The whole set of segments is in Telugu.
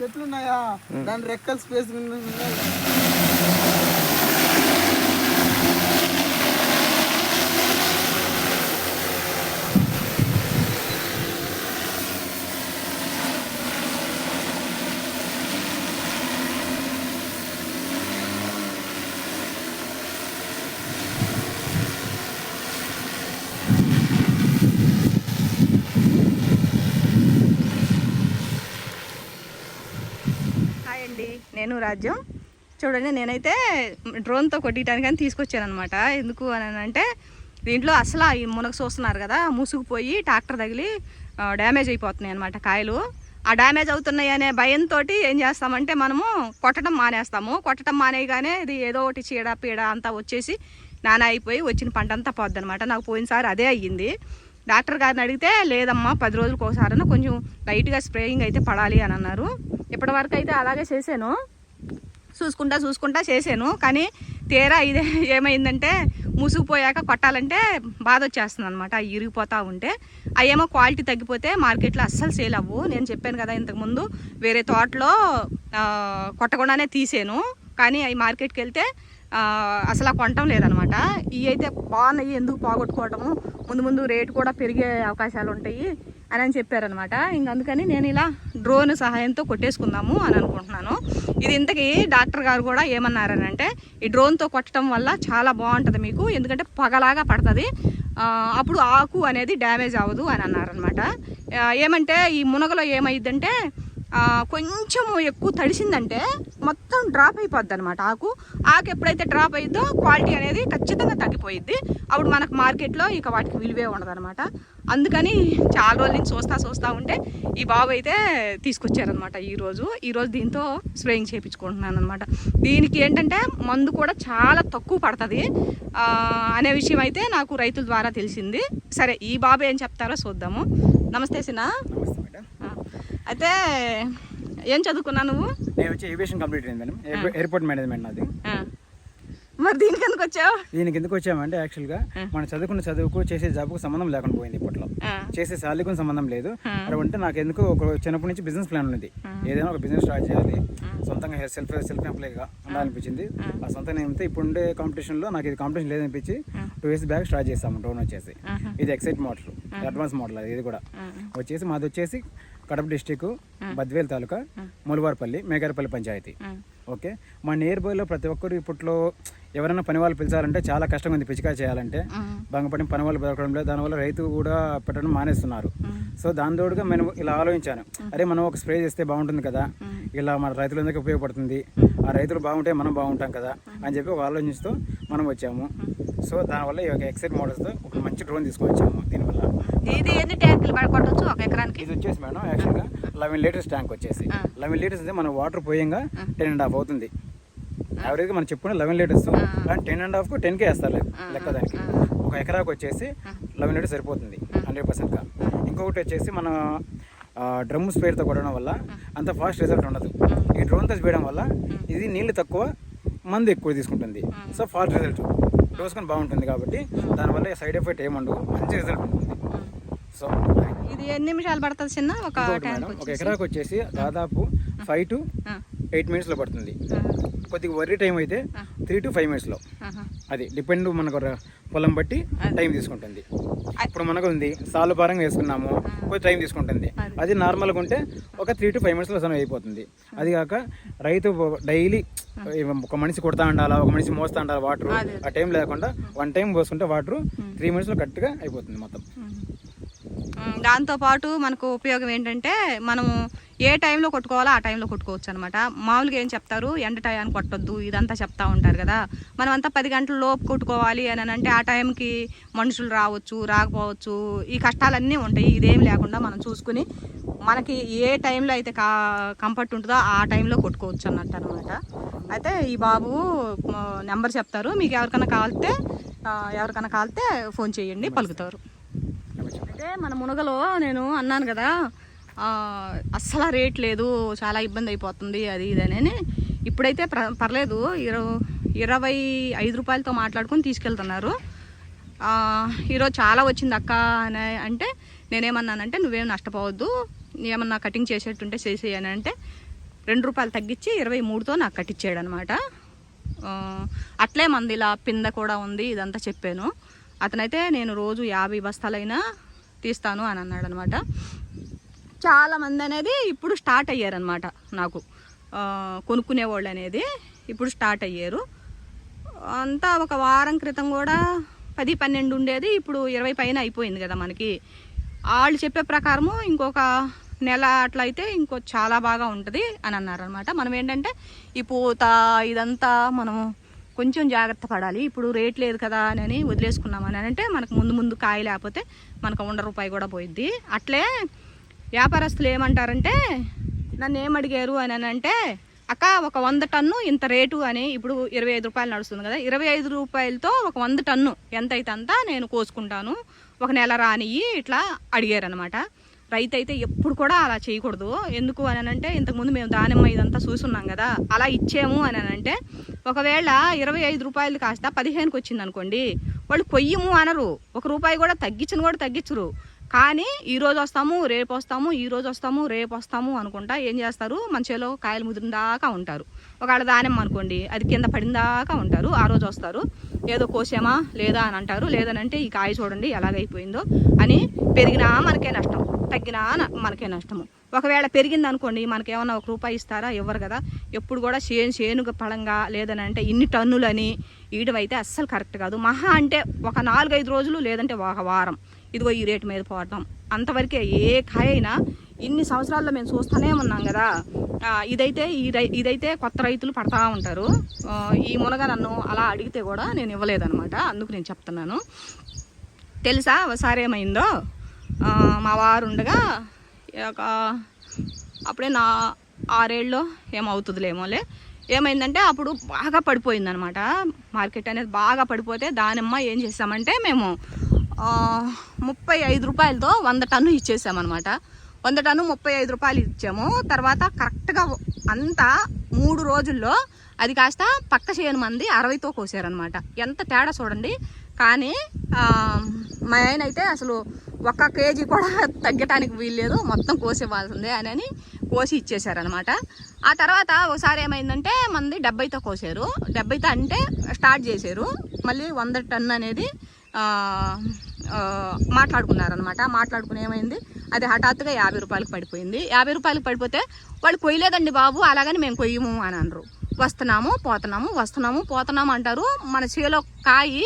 చెట్లు ఉన్నాయా దాని రెక్కల స్పేస్ హాయ్ అండి నేను రాజ్యం. చూడండి నేనైతే డ్రోన్తో కొట్టడానికి అని తీసుకొచ్చాను అనమాట ఎందుకు అని అంటే దీంట్లో అసలు ఈ మునగ చూస్తున్నారు కదా ముసుగుపోయి ట్రాక్టర్ తగిలి డ్యామేజ్ అయిపోతున్నాయి అనమాట కాయలు. ఆ డ్యామేజ్ అవుతున్నాయి అనే భయంతో ఏం చేస్తామంటే మనము కొట్టడం మానేస్తాము. కొట్టడం మానేయగానే ఇది ఏదో ఒకటి చీడ పీడ అంతా వచ్చేసి నానా అయిపోయి వచ్చిన పంట అంతా పోద్దనమాట నాకు పోయినసారి అదే అయ్యింది. డాక్టర్ గారిని అడిగితే లేదమ్మా పది రోజులకు ఒకసారి కొంచెం లైట్గా స్ప్రేయింగ్ అయితే పడాలి అని అన్నారు. ఇప్పటి వరకు అయితే అలాగే చేశాను. చూసుకుంటా చూసుకుంటా చేశాను. కానీ తీరా ఇదే ఏమైందంటే ముసుగుపోయాక కొట్టాలంటే బాధ వచ్చేస్తుంది అనమాట అవి ఇరిగిపోతూ ఉంటే. అవేమో క్వాలిటీ తగ్గిపోతే మార్కెట్లో అస్సలు సేల్ అవ్వు. నేను చెప్పాను కదా ఇంతకుముందు వేరే తోటలో కొట్టకుండానే తీసాను. కానీ అవి మార్కెట్కి వెళ్తే అసలు ఆ కొనటం లేదనమాట. ఇవి అయితే బాగున్నాయి ఎందుకు పోగొట్టుకోవటము? ముందు ముందు రేటు కూడా పెరిగే అవకాశాలు ఉంటాయి అని అని చెప్పారనమాట. ఇంక అందుకని నేను ఇలా డ్రోన్ సహాయంతో కొట్టేసుకుందాము అని అనుకుంటున్నాను. ఇది ఇంతకీ డాక్టర్ గారు కూడా ఏమన్నారనంటే ఈ డ్రోన్తో కొట్టడం వల్ల చాలా బాగుంటుంది మీకు ఎందుకంటే పగలాగా పడుతుంది. అప్పుడు ఆకు అనేది డ్యామేజ్ అవ్వదు అని అన్నారనమాట. ఏమంటే ఈ మునగలో ఏమైందంటే కొంచెం ఎక్కువ తడిసిందంటే మొత్తం డ్రాప్ అయిపోద్ది అనమాట ఆకు ఆకు ఎప్పుడైతే డ్రాప్ అయిద్దో క్వాలిటీ అనేది ఖచ్చితంగా తగ్గిపోయిద్ది. అప్పుడు మనకు మార్కెట్లో ఇక వాటికి విలువే ఉండదు అనమాట అందుకని చాలా రోజుల నుంచి చూస్తా చూస్తా ఉంటే ఈ బాబు అయితే తీసుకొచ్చారనమాట ఈరోజు ఈరోజు దీంతో స్ప్రేయింగ్ చేయించుకుంటున్నాను అనమాట దీనికి ఏంటంటే మందు కూడా చాలా తక్కువ పడుతుంది. అనే విషయం అయితే నాకు రైతుల ద్వారా తెలిసింది. సరే ఈ బాబు ఏం చెప్తారో చూద్దాము. నమస్తే సినా. అయితే ఏం చదువుకున్నా నువ్వు? నేను వచ్చి ఏవియేషన్ కంప్లీట్ అయింది మేడం. ఎయిర్- ఎయిర్పోర్ట్ మేనేజ్మెంట్ నాది. మరి దీనికి ఎందుకు వచ్చావు? దీనికి ఎందుకు వచ్చామంటే యాక్చువల్గా మనం చదువుకున్న చదువుకు చేసే జాబ్కు సంబంధం లేకుండా పోయింది ఇప్పట్లో. చేసే శాలీకి సంబంధం లేదు. అలా ఉంటే నాకు ఎందుకు ఒక చిన్నప్పటి నుంచి బిజినెస్ ప్లాన్ ఉంది ఏదైనా ఒక బిజినెస్ స్టార్ట్ చేయాలి. సొంతంగా సెల్ఫ్ సెల్ఫ్ ఎంప్లాయ్గా ఉండాలనిపించింది. ఆ. సొంత నేమితే ఇప్పుడు ఉండే కాంపిటీషన్లో నాకు ఇది కాంపిటీషన్ లేదనిపించి టూ ఇయర్స్ బ్యాక్ స్టార్ట్ చేస్తాము డ్రోన్ వచ్చేసి. ఇది ఎక్సైట్ మోడల్ అడ్వాన్స్ మోడల్ అది ఇది కూడా. వచ్చేసి మాది వచ్చేసి కడప డిస్టిక్ బద్వేల్ తాలూకా ములువారపల్లి మేగారపల్లి పంచాయతీ. ఓకే? మా నియర్ బైలో ప్రతి ఒక్కరు ఇప్పట్లో ఎవరైనా పని వాళ్ళు పిలిచాలంటే చాలా కష్టంగా ఉంది పిచికా చేయాలంటే. బంగపడి పని వాళ్ళు దొరకడం లేదు. దానివల్ల రైతు కూడా పెట్టడం మానేస్తున్నారు. సో దాని తోడుగా నేను ఇలా ఆలోచించాను. అరే మనం ఒక స్ప్రే చేస్తే బాగుంటుంది కదా. ఇలా మన రైతులందరికీ ఉపయోగపడుతుంది. ఆ. రైతులు బాగుంటే మనం బాగుంటాం కదా అని చెప్పి ఒక ఆలోచిస్తూ మనం వచ్చాము. సో దానివల్ల ఎక్సైట్ మోడల్స్తో ఒక మంచి డ్రోన్ తీసుకొని వచ్చాము దీనివల్ల. ఇది ఎన్ని ట్యాంకులు పడకొట్టచ్చు ఒక ఎకరానికి? ఇది వచ్చేసి మేడం యాక్చువల్గా లెవెన్ లీటర్స్ ట్యాంక్ వచ్చేసి. లెవెన్ లీటర్స్ అంటే మన వాటర్ పోయంగా టెన్ అండ్ హాఫ్ అవుతుంది. యావరేజ్గా మనం చెప్పుకున్న లెవెన్ లీటర్స్. కానీ టెన్ అండ్ హాఫ్కు టెన్కే వేస్తారు లే- లెక్క దానికి. ఒక ఎకరాకు వచ్చేసి లెవెన్ లీటర్స్ సరిపోతుంది హండ్రెడ్ పర్సెంట్గా. ఇంకొకటి వచ్చేసి మన డ్రమ్ స్పేర్తో కొట్టడం వల్ల అంత ఫాస్ట్ రిజల్ట్ ఉండదు. ఈ డ్రోన్తో స్పేయడం వల్ల ఇది నీళ్ళు తక్కువ మందు ఎక్కువ తీసుకుంటుంది. So fast result. డోస్ కానీ బాగుంటుంది కాబట్టి దానివల్ల సైడ్ ఎఫెక్ట్ ఏముండవు మంచి రిజల్ట్ ఉంటుంది. సో ఇది ఎన్ని నిమిషాలు పడుతుంది చిన్న? ఒక ట్యాంక్ ఒక ఎకరాకు వచ్చేసి దాదాపు ఫైవ్ టు ఎయిట్ మినిట్స్లో పడుతుంది. కొద్దిగా వరి టైం అయితే త్రీ టు ఫైవ్ మినిట్స్లో. అది డిపెండ్ మనకు పొలం బట్టి టైం తీసుకుంటుంది. ఇప్పుడు మనకు ఉంది సాలు పరంగా వేసుకున్నాము కొద్ది టైం తీసుకుంటుంది. అది. నార్మల్గా ఉంటే ఒక త్రీ టు ఫైవ్ మినిట్స్లో సనం అయిపోతుంది. అది కాక రైతు డైలీ ఒక మనిషి కొడతా ఉండాలా ఒక మనిషి మోస్తా ఉండాలి వాటర్. ఆ టైం లేకుండా వన్ టైం పోసుకుంటే వాటర్ త్రీ మినిట్స్లో కరెక్ట్గా అయిపోతుంది మొత్తం. దాంతోపాటు మనకు ఉపయోగం ఏంటంటే మనము ఏ టైంలో కొట్టుకోవాలో ఆ టైంలో కొట్టుకోవచ్చు అనమాట మామూలుగా ఏం చెప్తారు? ఎండ టైం కొట్టొద్దు ఇదంతా చెప్తా ఉంటారు కదా. మనం అంతా పది గంటల లోపు కొట్టుకోవాలి అని అంటే ఆ టైంకి మనుషులు రావచ్చు రాకపోవచ్చు. ఈ కష్టాలన్నీ ఉంటాయి ఇదేం లేకుండా మనం చూసుకుని మనకి ఏ టైంలో అయితే కా కంఫర్ట్ ఉంటుందో ఆ టైంలో కొట్టుకోవచ్చు అన్నట్టు అనమాట అయితే ఈ బాబు నెంబర్ చెప్తారు. మీకు ఎవరికైనా కావాలితే ఎవరికైనా కావాలితే ఫోన్ చేయండి పలుకుతారు. అయితే మన మునగలో నేను అన్నాను కదా అస్సలు రేట్ లేదు చాలా ఇబ్బంది అయిపోతుంది అది ఇది అని ఇప్పుడైతే పర్లేదు ఇరవై ఇరవై ఐదు రూపాయలతో మాట్లాడుకొని తీసుకెళ్తున్నారు. ఈరోజు చాలా వచ్చింది అక్క అని అంటే నేనేమన్నానంటే నువ్వేం నష్టపోవద్దు ఏమన్నా కటింగ్ చేసేట్టుంటే చేసేయని అంటే రెండు రూపాయలు తగ్గించి ఇరవై మూడుతో నాకు కట్టించాడు అనమాట అట్లే మంది ఇలా పింద కూడా ఉంది ఇదంతా చెప్పాను. అతనైతే నేను రోజు యాభై బస్తాలైనా తీస్తాను అని అన్నాడు అనమాట చాలా మంది అనేది ఇప్పుడు స్టార్ట్ అయ్యారనమాట నాకు. కొనుక్కునేవాళ్ళు అనేది ఇప్పుడు స్టార్ట్ అయ్యారు. అంతా ఒక వారం క్రితం కూడా పది పన్నెండు ఉండేది. ఇప్పుడు ఇరవై పైన అయిపోయింది కదా మనకి. వాళ్ళు చెప్పే ప్రకారము ఇంకొక నెల అట్లా అయితే ఇంకో చాలా బాగా ఉంటుంది అని అన్నారనమాట. మనం ఏంటంటే ఈ పూత ఇదంతా మనము కొంచెం జాగ్రత్త పడాలి. ఇప్పుడు రేట్ లేదు కదా అని వదిలేసుకున్నాం అని అంటే మనకు ముందు ముందు కాయ లేకపోతే మనకు వంద రూపాయి కూడా పోయిద్ది. అట్లే వ్యాపారస్తులు ఏమంటారంటే నన్ను ఏం అడిగారు? అని అని అంటే అక్క ఒక వంద టన్ను ఇంత రేటు అని ఇప్పుడు ఇరవై ఐదు రూపాయలు నడుస్తుంది కదా ఇరవై ఐదు రూపాయలతో ఒక వంద టన్ను ఎంత అయితే అంతా నేను కోసుకుంటాను. ఒక నెల రానియ్యి ఇట్లా అడిగారనమాట రైతు అయితే ఎప్పుడు కూడా అలా చేయకూడదు. ఎందుకు అని అంటే ఇంతకుముందు మేము దానిమ్మ ఇదంతా చూసున్నాం కదా అలా ఇచ్చాము అని అంటే ఒకవేళ ఇరవై ఐదు రూపాయలు కాస్త పదిహేనుకి వచ్చింది అనుకోండి వాళ్ళు కొయ్యము అనరు. ఒక రూపాయి కూడా తగ్గించను కూడా తగ్గించరు. కానీ ఈ రోజు వస్తాము రేపు వస్తాము ఈ రోజు వస్తాము రేపు వస్తాము అనుకుంటా ఏం చేస్తారు? మన చేలో కాయలు ముదిరిందాకా ఉంటారు. ఒకవేళ దానిమ్మ అనుకోండి అది కింద పడిందాకా ఉంటారు ఆ రోజు వస్తారు. ఏదో కోసామా లేదా అని అంటారు. లేదనంటే ఈ కాయ చూడండి ఎలాగైపోయిందో అని పెరిగినా మనకే నష్టం తగ్గినా మనకే నష్టము. ఒకవేళ పెరిగింది అనుకోండి మనకి ఏమన్నా ఒక రూపాయి ఇస్తారా? ఇవ్వరు కదా. ఎప్పుడు కూడా చేను చేనుగ లేదని లేదనంటే ఇన్ని టన్నులని ఇయడం అయితే అస్సలు కరెక్ట్ కాదు. మహా అంటే ఒక నాలుగైదు రోజులు లేదంటే ఒక వారం. ఇదిగో ఈ రేటు మీద పోవటం అంతవరకే ఏ కాయ అయినా ఇన్ని సంవత్సరాల్లో మేము చూస్తూనే ఉన్నాం కదా. ఇదైతే ఈ రై ఇదైతే కొత్త రైతులు పడతా ఉంటారు. ఈ మునగ నన్ను అలా అడిగితే కూడా నేను ఇవ్వలేదన్నమాట అందుకు నేను చెప్తున్నాను. తెలుసా? ఒకసారి ఏమైందో? మా వారు ఉండగా ఒక అప్పుడే నా ఆరేళ్ళలో ఏమవుతుందిలేమోలే. ఏమైందంటే అప్పుడు బాగా పడిపోయిందనమాట. మార్కెట్ అనేది బాగా పడిపోతే దానిమ్మ ఏం చేసామంటే మేము ముప్పై ఐదు రూపాయలతో వంద టన్ను ఇచ్చేసామన్నమాట వంద టన్ను ముప్పై ఐదు రూపాయలు ఇచ్చాము. తర్వాత కరెక్ట్గా అంతా మూడు రోజుల్లో అది కాస్త పక్క చేయని మంది అరవైతో కోసారనమాట. ఎంత తేడా చూడండి. కానీ మా ఆయన అయితే అసలు ఒక్క కేజీ కూడా తగ్గటానికి వీల్లేదు. మొత్తం కోసేవాల్సిందే అని అని కోసి ఇచ్చేసారనమాట ఆ తర్వాత ఒకసారి ఏమైందంటే మంది డెబ్బైతో కోసారు. డెబ్బైతో అంటే స్టార్ట్ చేశారు. మళ్ళీ వంద టన్ అనేది మాట్లాడుకున్నారనమాట మాట్లాడుకుని ఏమైంది? అది హఠాత్తుగా యాభై రూపాయలకు పడిపోయింది. యాభై రూపాయలకు పడిపోతే వాళ్ళు కొయ్యలేదండి బాబు అలాగని మేము కొయ్యము అని అనరు. వస్తున్నాము పోతున్నాము వస్తున్నాము పోతున్నాము అంటారు. మన చేలో కాయి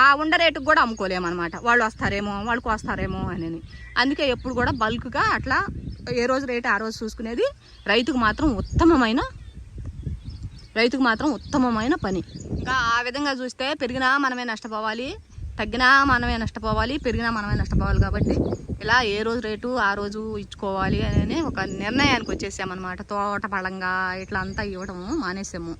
ఆ ఉండ రేటుకు కూడా అమ్ముకోలేమన్నమాట. వాళ్ళు వస్తారేమో వాళ్ళకి వస్తారేమో అని అందుకే ఎప్పుడు కూడా బల్క్గా అట్లా ఏ రోజు రేటు ఆ రోజు చూసుకునేది రైతుకు మాత్రం ఉత్తమమైన రైతుకు మాత్రం ఉత్తమమైన పని. ఇంకా ఆ విధంగా చూస్తే పెరిగినా మనమే నష్టపోవాలి తగ్గినా మనమే నష్టపోవాలి పెరిగినా మనమే నష్టపోవాలి కాబట్టి ఇలా ఏ రోజు రేటు ఆ రోజు ఇచ్చుకోవాలి అని ఒక నిర్ణయానికి వచ్చేసామన్నమాట. తోట పడంగా ఇట్లా అంతా ఇవ్వడము మానేసాము.